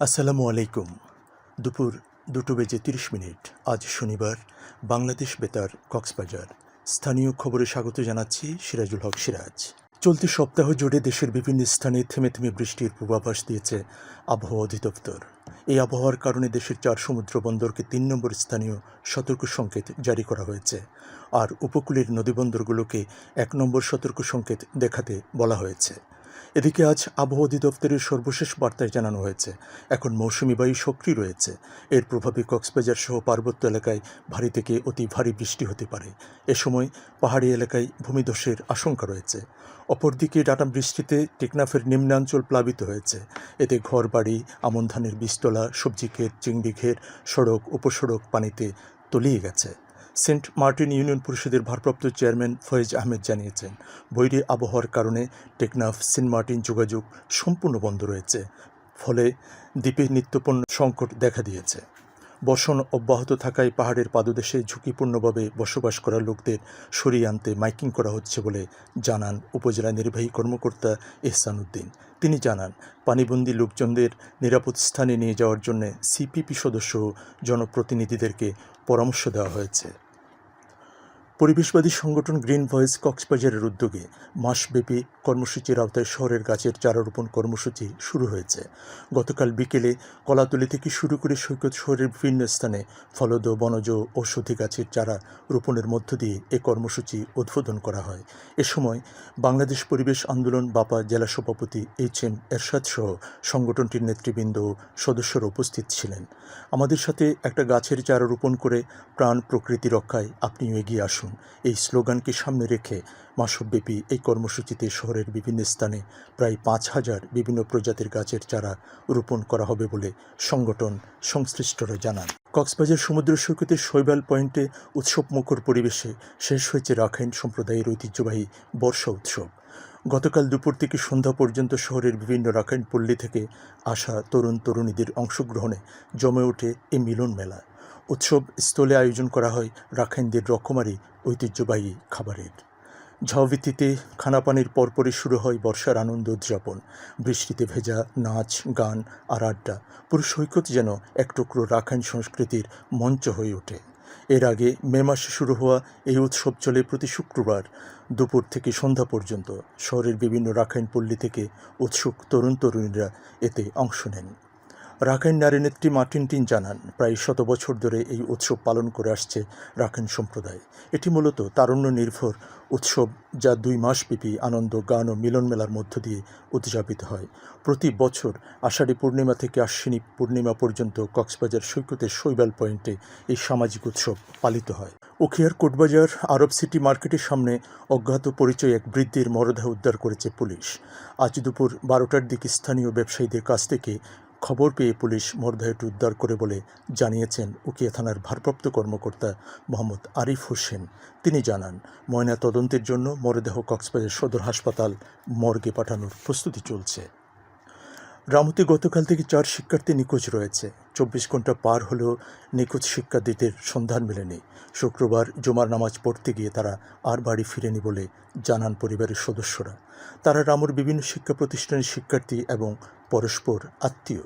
আসসালামু আলাইকুম। দুপুর দুটো বেজে তিরিশ মিনিট। আজ শনিবার, বাংলাদেশ বেতার, কক্সবাজার। স্থানীয় খবরে স্বাগত জানাচ্ছি সিরাজুল হক সিরাজ। চলতি সপ্তাহ জুড়ে দেশের বিভিন্ন স্থানে থেমে থেমে বৃষ্টির পূর্বাভাস দিয়েছে আবহাওয়া অধিদপ্তর। এই আবহাওয়ার কারণে দেশের চার সমুদ্র বন্দরকে তিন নম্বর স্থানীয় সতর্ক সংকেত জারি করা হয়েছে। আর উপকূলের নদীবন্দরগুলোকে এক নম্বর সতর্ক সংকেত দেখাতে বলা হয়েছে। এদিকে আজ আবহাওয়া অধিদপ্তরের সর্বশেষ বার্তায় জানানো হয়েছে, এখন মৌসুমি বায়ু সক্রিয় রয়েছে। এর প্রভাবে কক্সবাজার সহ পার্বত্য এলাকায় ভারী থেকে অতি ভারী বৃষ্টি হতে পারে। এ সময় পাহাড়ি এলাকায় ভূমিধসের আশঙ্কা রয়েছে। অপরদিকে ডাটা বৃষ্টিতে টেকনাফের নিম্নাঞ্চল প্লাবিত হয়েছে। এতে ঘর বাড়ি আমন ধানের বীজতলা, সবজি ক্ষেত, চিংড়ি ক্ষেত, সড়ক, উপসড়ক পানিতে তলিয়ে গেছে। সেন্ট মার্টিন ইউনিয়ন পরিষদের ভারপ্রাপ্ত চেয়ারম্যান ফয়েজ আহমেদ জানিয়েছেন, বৈরী আবহাওয়ার কারণে টেকনাফ, সেন্ট মার্টিন যোগাযোগ সম্পূর্ণ বন্ধ রয়েছে, ফলে দ্বীপে নিত্যপণ্য সংকট দেখা দিয়েছে। বর্ষণ অব্যাহত থাকায় পাহাড়ের পাদদেশে ঝুঁকিপূর্ণভাবে বসবাস করা লোকদের সরিয়ে আনতে মাইকিং করা হচ্ছে বলে জানান উপজেলা নির্বাহী কর্মকর্তা এহসান উদ্দিন তিনি জানান, পানিবন্দী লোকজনদের নিরাপদ স্থানে নিয়ে যাওয়ার জন্য সিপিপি সদস্য জনপ্রতিনিধিদেরকে পরামর্শ দেওয়া হয়েছে। পরিবেশবাদী সংগঠন গ্রিন ভয়েস কক্সবাজারের উদ্যোগে মাসব্যাপী কর্মসূচির আওতায় শহরের গাছের চারা রোপণ কর্মসূচি শুরু হয়েছে। গতকাল বিকেলে কলাতলি থেকে শুরু করে সৈকত শহরের বিভিন্ন স্থানে ফলদ, বনজ, ঔষধি গাছের চারা রোপণের মধ্য দিয়ে এ কর্মসূচি উদ্বোধন করা হয়। এ সময় বাংলাদেশ পরিবেশ আন্দোলন বাপা জেলা সভাপতি এইচ এম এরশাদ সহ সংগঠনটির নেতৃবৃন্দ সদস্যরা উপস্থিত ছিলেন। আমাদের সাথে একটা গাছের চারা রোপণ করে প্রাণ প্রকৃতি রক্ষায় আপনিও এগিয়ে আসুন। এই স্লোগানকে সামনে রেখে মাসব্যাপী এই কর্মসূচিতে শহরের বিভিন্ন স্থানে প্রায় পাঁচ হাজার বিভিন্ন প্রজাতির গাছের চারা রোপণ করা হবে বলে সংগঠন সংশ্লিষ্টরা জানান। কক্সবাজার সমুদ্র সৈকতের শৈবাল পয়েন্টে উৎসবমুখর পরিবেশে শেষ হয়েছে রাখাইন সম্প্রদায়ের ঐতিহ্যবাহী বর্ষা উৎসব। গতকাল দুপুর থেকে সন্ধ্যা পর্যন্ত শহরের বিভিন্ন রাখাইন পল্লী থেকে আসা তরুণ তরুণীদের অংশগ্রহণে জমে ওঠে এই মিলন মেলা। উৎসব স্থলে আয়োজন করা হয় রাখাইনদের রকমারি ঐতিহ্যবাহী খাবারের। ঝাউভিত্তিতে খানাপানির পরপরই শুরু হয় বর্ষার আনন্দ উদযাপন। বৃষ্টিতে ভেজা নাচ, গান আর আড্ডা পুরো সৈকত যেন এক টুকরো রাখাইন সংস্কৃতির মঞ্চ হয়ে ওঠে। এর আগে মে মাসে শুরু হওয়া এই উৎসব চলে প্রতি শুক্রবার দুপুর থেকে সন্ধ্যা পর্যন্ত। শহরের বিভিন্ন রাখাইন পল্লী থেকে উৎসুক তরুণ তরুণীরা এতে অংশ নেন। রাখাইন নারী নেত্রী মার্টিন টিন জানান, প্রায় শত বছর ধরে এই উৎসব পালন করে আসছে রাখাইন সম্প্রদায়। এটি মূলত তারুণ্য নির্ভর উৎসব যা দুই মাসব্যাপী আনন্দ, গান ও মিলন মেলার মধ্য দিয়ে উদযাপিত হয়। প্রতি বছর আষাঢ়ী পূর্ণিমা থেকে আশ্বিনী পূর্ণিমা পর্যন্ত কক্সবাজার সৈকতের শৈবাল পয়েন্টে এই সামাজিক উৎসব পালিত হয়। উখিয়ার কোটবাজার আরব সিটি মার্কেটের সামনে অজ্ঞাত পরিচয় এক বৃদ্ধির মরদেহ উদ্ধার করেছে পুলিশ। আজ দুপুর বারোটার দিকে স্থানীয় ব্যবসায়ীদের কাছ থেকে খবর পেয়ে পুলিশ মরদেহটি উদ্ধার করে বলে জানিয়েছেন উকিয়া থানার ভারপ্রাপ্ত কর্মকর্তা মোহাম্মদ আরিফ হোসেন। তিনি জানান, ময়না তদন্তের জন্য মরদেহ কক্সবাজার সদর হাসপাতাল মর্গে পাঠানোর প্রস্তুতি চলছে। রামুতে গতকাল থেকে চার শিক্ষার্থী নিখোঁজ রয়েছে। চব্বিশ ঘণ্টা পার হলেও নিখোঁজ শিক্ষার্থীদের সন্ধান মেলেনি। শুক্রবার জুমার নামাজ পড়তে গিয়ে তারা আর বাড়ি ফিরেনি বলে জানান পরিবারের সদস্যরা। তারা রামুর বিভিন্ন শিক্ষা প্রতিষ্ঠানের শিক্ষার্থী এবং পরস্পর আত্মীয়।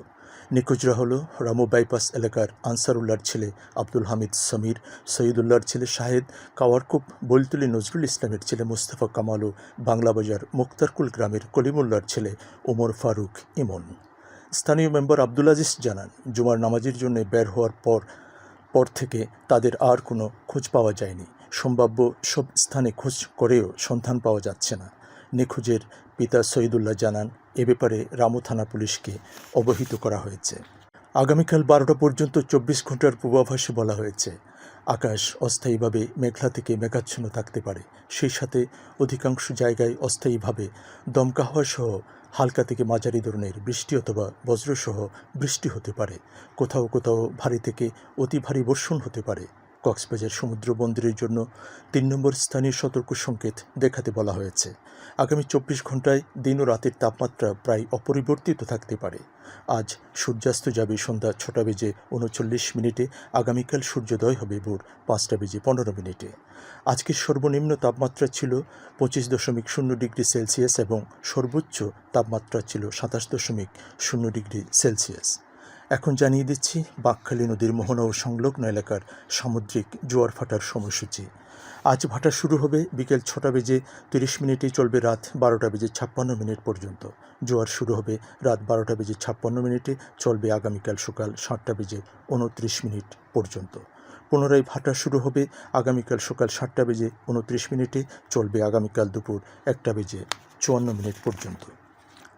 নিখোঁজরা হলো রামু বাইপাস এলাকার আনসারুল্লাহর ছেলে আব্দুল হামিদ সমীর সঈদুল্লাহর ছেলে শাহেদ, কাওয়ারকুপ বলতুলি নজরুল ইসলামের ছেলে মুস্তফা কামাল বাংলাবাজার মুক্তারকুল গ্রামের কলিমুল্লার ছেলে ওমর ফারুক ইমন। স্থানীয় মেম্বার আব্দুল আজিজ জানান, জুমার নামাজের জন্য বের হওয়ার পর পর থেকে তাদের আর কোনো খোঁজ পাওয়া যায়নি। সম্ভাব্য সব স্থানে খোঁজ করেও সন্ধান পাওয়া যাচ্ছে না। নিখোঁজের পিতা সঈদুল্লাহ জানান এ ব্যাপারে রামু থানা পুলিশকে অবহিত করা হয়েছে। আগামীকাল বারোটা পর্যন্ত চব্বিশ ঘণ্টার পূর্বাভাসে বলা হয়েছে, আকাশ অস্থায়ীভাবে মেঘলা থেকে মেঘাচ্ছন্ন থাকতে পারে। সেই সাথে অধিকাংশ জায়গায় অস্থায়ীভাবে দমকা হওয়া সহ হালকা থেকে মাঝারি ধরনের বৃষ্টি অথবা বজ্রসহ বৃষ্টি হতে পারে। কোথাও কোথাও ভারী থেকে অতি ভারী বর্ষণ হতে পারে। কক্সবাজার সমুদ্র বন্দরের জন্য তিন নম্বর স্থানীয় সতর্ক সংকেত দেখাতে বলা হয়েছে। আগামী চব্বিশ ঘন্টায় দিন ও রাতের তাপমাত্রা প্রায় অপরিবর্তিত থাকতে পারে। আজ সূর্যাস্ত যাবে সন্ধ্যা ছটা বেজে উনচল্লিশ মিনিটে, আগামীকাল সূর্যোদয় হবে ভোর পাঁচটা বেজে পনেরো মিনিটে। আজকের সর্বনিম্ন তাপমাত্রা ছিল পঁচিশ দশমিক শূন্য ডিগ্রি সেলসিয়াস এবং সর্বোচ্চ তাপমাত্রা ছিল সাতাশ দশমিক শূন্য ডিগ্রি সেলসিয়াস। এখন জানিয়ে দিচ্ছি, বাঁকখালী নদীর মোহনা ও সংলগ্ন এলাকার সামুদ্রিক জোয়ার ভাটার সময়সূচি। আজ ভাটা শুরু হবে বিকেল ছটা বেজে তিরিশ মিনিটে চলবে রাত বারোটা বেজে ছাপ্পান্ন মিনিট পর্যন্ত। জোয়ার শুরু হবে রাত বারোটা বেজে ছাপ্পান্ন মিনিটে, চলবে আগামীকাল সকাল সাতটা বেজে উনত্রিশ মিনিট পর্যন্ত। পুনরায় ভাটা শুরু হবে আগামীকাল সকাল সাতটা বেজে উনত্রিশ মিনিটে, চলবে আগামীকাল দুপুর একটা বেজে চুয়ান্ন মিনিট পর্যন্ত।